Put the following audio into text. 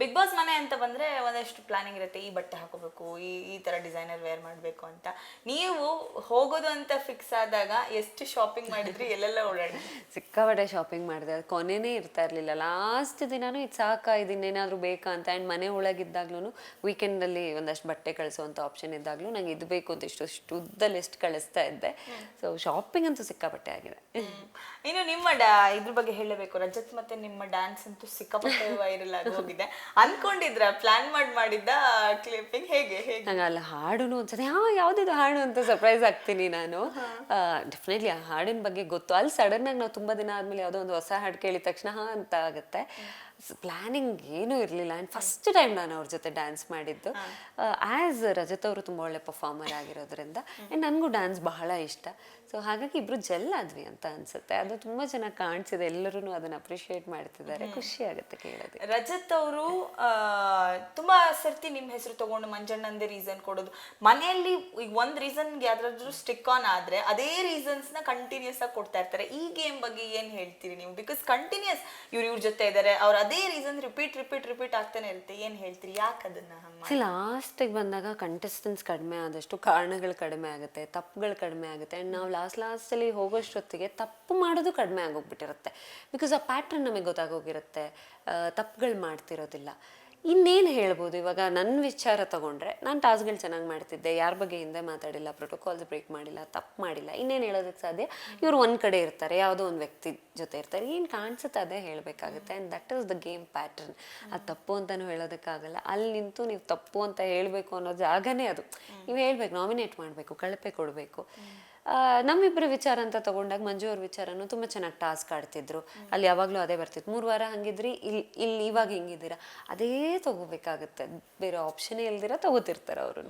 Big boss ಮನೆ ಅಂತ ಬಂದ್ರೆ ಒಂದಷ್ಟು ಪ್ಲಾನಿಂಗ್ ಇರುತ್ತೆ. ಈ ಬಟ್ಟೆ ಹಾಕೋಬೇಕು ಈ ಈ ತರ ಡಿಸೈನರ್ ವೇರ್ ಮಾಡಬೇಕು ಅಂತ. ನೀವು ಹೋಗೋದು ಅಂತ ಫಿಕ್ಸ್ ಆದಾಗ ಎಷ್ಟು ಶಾಪಿಂಗ್ ಮಾಡಿದ್ರಿ ಎಲ್ಲೆಲ್ಲ ಓಡಾಡಿ ಸಿಕ್ಕಾಪಟ್ಟೆ ಶಾಪಿಂಗ್ ಮಾಡಿದೆ. ಅದು ಕೊನೆನೇ ಇರ್ತಾ ಇರಲಿಲ್ಲ. ಲಾಸ್ಟ್ ದಿನಾನು ಇದು ಸಾಕಾ ಇದನ್ನೇನಾದರೂ ಬೇಕಾ ಅಂತ. ಆ್ಯಂಡ್ ಮನೆ ಒಳಗಿದ್ದಾಗ್ಲೂ ವೀಕೆಂಡಲ್ಲಿ ಒಂದಷ್ಟು ಬಟ್ಟೆ ಕಳಿಸುವಂಥ ಆಪ್ಷನ್ ಇದ್ದಾಗಲೂ ನಂಗೆ ಇದು ಬೇಕು ಅಂತ ಇಷ್ಟು ಶುದ್ಧ ಲಿಸ್ಟ್ ಕಳಿಸ್ತಾ ಇದ್ದೆ. ಸೊ ಶಾಪಿಂಗ್ ಅಂತೂ ಸಿಕ್ಕಾಪಟ್ಟೆ ಆಗಿದೆ. ಇನ್ನು ನಿಮ್ಮ ಡಾ ಇದ್ರ ಬಗ್ಗೆ ಹೇಳಬೇಕು. ರಜತ್ ಮತ್ತೆ ನಿಮ್ಮ ಡ್ಯಾನ್ಸ್ ಅಂತೂ ಸಿಕ್ಕಾಪಟ್ಟೆ ವೈರಲ್ ಆಗಿ ಹೋಗಿದೆ. ಅನ್ಕೊಂಡಿದ್ರ ಪ್ಲಾನ್ ಮಾಡಿ ಮಾಡಿದ್ದ ಕ್ಲಿಪ್ಪಿಂಗ್ ಹೇಗೆ ಹೇಗೆ? ನಂಗೆ ಅಲ್ಲಿ ಹಾಡುನು ಒಂದ್ಸತಿ ಹಾ ಯಾವ್ದಿದು ಹಾಡು ಅಂತ ಸರ್ಪ್ರೈಸ್ ಆಗ್ತೀನಿ ನಾನು. ಡೆಫಿನೆಟ್ಲಿ ಆ ಹಾಡಿನ ಬಗ್ಗೆ ಗೊತ್ತು. ಅಲ್ಲಿ ಸಡನ್ ಆಗಿ ನಾವು ತುಂಬಾ ದಿನ ಆದ್ಮೇಲೆ ಯಾವುದೋ ಒಂದು ಹೊಸ ಹಾಡು ಕೇಳಿದ ತಕ್ಷಣ ಹಾ ಅಂತ ಆಗುತ್ತೆ. ಪ್ಲಾನಿಂಗ್ ಏನೂ ಇರಲಿಲ್ಲ. ಆ್ಯಂಡ್ ಫಸ್ಟ್ ಟೈಮ್ ನಾನು ಅವ್ರ ಜೊತೆ ಡ್ಯಾನ್ಸ್ ಮಾಡಿದ್ದು. ಆ್ಯಸ್ ರಜತ್ ಅವರು ತುಂಬ ಒಳ್ಳೆ ಪರ್ಫಾರ್ಮರ್ ಆಗಿರೋದ್ರಿಂದ ಆ್ಯಂಡ್ ನನಗೂ ಡ್ಯಾನ್ಸ್ ಬಹಳ ಇಷ್ಟ. ಸೊ ಹಾಗಾಗಿ ಇಬ್ರು ಜೆಲ್ ಆದ್ವಿ ಅಂತ ಅನ್ಸುತ್ತೆ. ಅದು ತುಂಬ ಚೆನ್ನಾಗಿ ಕಾಣಿಸಿದೆ. ಎಲ್ಲರೂ ಅದನ್ನ ಅಪ್ರಿಷಿಯೇಟ್ ಮಾಡ್ತಿದ್ದಾರೆ. ಖುಷಿ ಆಗುತ್ತೆ ಕೇಳೋದು ರಜತ್ ಅವರು ತುಂಬಾ ಸರ್ತಿ ನಿಮ್ಮ ಹೆಸರು ತಗೊಂಡು ಮಂಜಣ್ಣಂದೇ ರೀಸನ್ ಕೊಡೋದು. ಮನೆಯಲ್ಲಿ ಈಗ ಒಂದ್ ರೀಸನ್ಗೆ ಯಾವ್ದಾದ್ರು ಸ್ಟಿಕ್ ಆನ್ ಆದ್ರೆ ಅದೇ ರೀಸನ್ಸ್ನ ಕಂಟಿನ್ಯೂಸ್ ಆಗಿ ಕೊಡ್ತಾ ಇರ್ತಾರೆ. ಈ ಗೇಮ್ ಬಗ್ಗೆ ಏನ್ ಹೇಳ್ತೀರಿ ನೀವು? ಬಿಕಾಸ್ ಕಂಟಿನ್ಯೂಸ್ ಇವ್ರು ಇವ್ರ ಜೊತೆ ಇದ್ದಾರೆ ಅವ್ರ ಅದೇ ರೀಸನ್ ರಿಪೀಟ್ ರಿಪೀಟ್ ರಿಪೀಟ್ ಆಗ್ತಾನೆ ಇರುತ್ತೆ. ಏನ್ ಹೇಳ್ತೀರಿ? ಯಾಕೆ ಅದನ್ನ ಲಾಸ್ಟಿಗೆ ಬಂದಾಗ ಕಂಟೆಸ್ಟೆನ್ಸ್ ಕಡಿಮೆ ಆದಷ್ಟು, ಕಾರಣಗಳು ಕಡಿಮೆ ಆಗುತ್ತೆ, ತಪ್ಪುಗಳು ಕಡಿಮೆ ಆಗುತ್ತೆ. ಆ್ಯಂಡ್ ನಾವು ಲಾಸ್ಟ್ ಲಾಸ್ಟಲ್ಲಿ ಹೋಗೋಷ್ಟೊತ್ತಿಗೆ ತಪ್ಪು ಮಾಡೋದು ಕಡಿಮೆ ಆಗೋಗ್ಬಿಟ್ಟಿರುತ್ತೆ ಬಿಕಾಸ್ ಆ ಪ್ಯಾಟ್ರನ್ ನಮಗೆ ಗೊತ್ತಾಗೋಗಿರುತ್ತೆ. ತಪ್ಪುಗಳು ಮಾಡ್ತಿರೋದಿಲ್ಲ. ಇನ್ನೇನು ಹೇಳ್ಬೋದು? ಇವಾಗ ನನ್ನ ವಿಚಾರ ತಗೊಂಡ್ರೆ, ನಾನು ಟಾಸ್ಕ್ಗಳು ಚೆನ್ನಾಗಿ ಮಾಡ್ತಿದ್ದೆ, ಯಾರ ಬಗ್ಗೆ ಹಿಂದೆ ಮಾತಾಡಿಲ್ಲ ಪ್ರೋಟೋಕಾಲ್ಸ್ ಬ್ರೇಕ್ ಮಾಡಿಲ್ಲ, ತಪ್ಪು ಮಾಡಿಲ್ಲ, ಇನ್ನೇನು ಹೇಳೋದಕ್ಕೆ ಸಾಧ್ಯ? ಇವರು ಒಂದು ಕಡೆ ಇರ್ತಾರೆ, ಯಾವುದೋ ಒಂದು ವ್ಯಕ್ತಿ ಜೊತೆ ಇರ್ತಾರೆ, ಏನು ಕಾಣಿಸುತ್ತೆ ಅದೇ ಹೇಳಬೇಕಾಗುತ್ತೆ and that is the game pattern ಅದು ತಪ್ಪು ಅಂತಲೂ ಹೇಳೋದಕ್ಕಾಗಲ್ಲ, ಅಲ್ಲಿ ನಿಂತು ನೀವು ತಪ್ಪು ಅಂತ ಹೇಳಬೇಕು ಅನ್ನೋ ಜಾಗನೇ ಅದು. ನೀವು ಹೇಳಬೇಕು ನಾಮಿನೇಟ್ ಮಾಡಬೇಕು, ಕಳಪೆ ಕೊಡಬೇಕು. ನಮ್ಮಿಬ್ಬರ ವಿಚಾರ ಅಂತ ತಗೊಂಡಾಗ ಮಂಜು ಅವ್ರ ವಿಚಾರನು ತುಂಬ ಚೆನ್ನಾಗಿ ಟಾಸ್ಕ್ ಆಡ್ತಿದ್ರು. ಅಲ್ಲಿ ಯಾವಾಗಲೂ ಅದೇ ಬರ್ತಿತ್ತು. ಮೂರು ವಾರ ಹಂಗಿದ್ರಿ ಇಲ್ಲಿ ಇಲ್ಲಿ ಇವಾಗ ಹಿಂಗಿದ್ದೀರಾ? ಅದೇ ತಗೋಬೇಕಾಗುತ್ತೆ. ಬೇರೆ ಆಪ್ಷನೇ ಇಲ್ದಿರ ತಗೋತಿರ್ತಾರೆ ಅವರು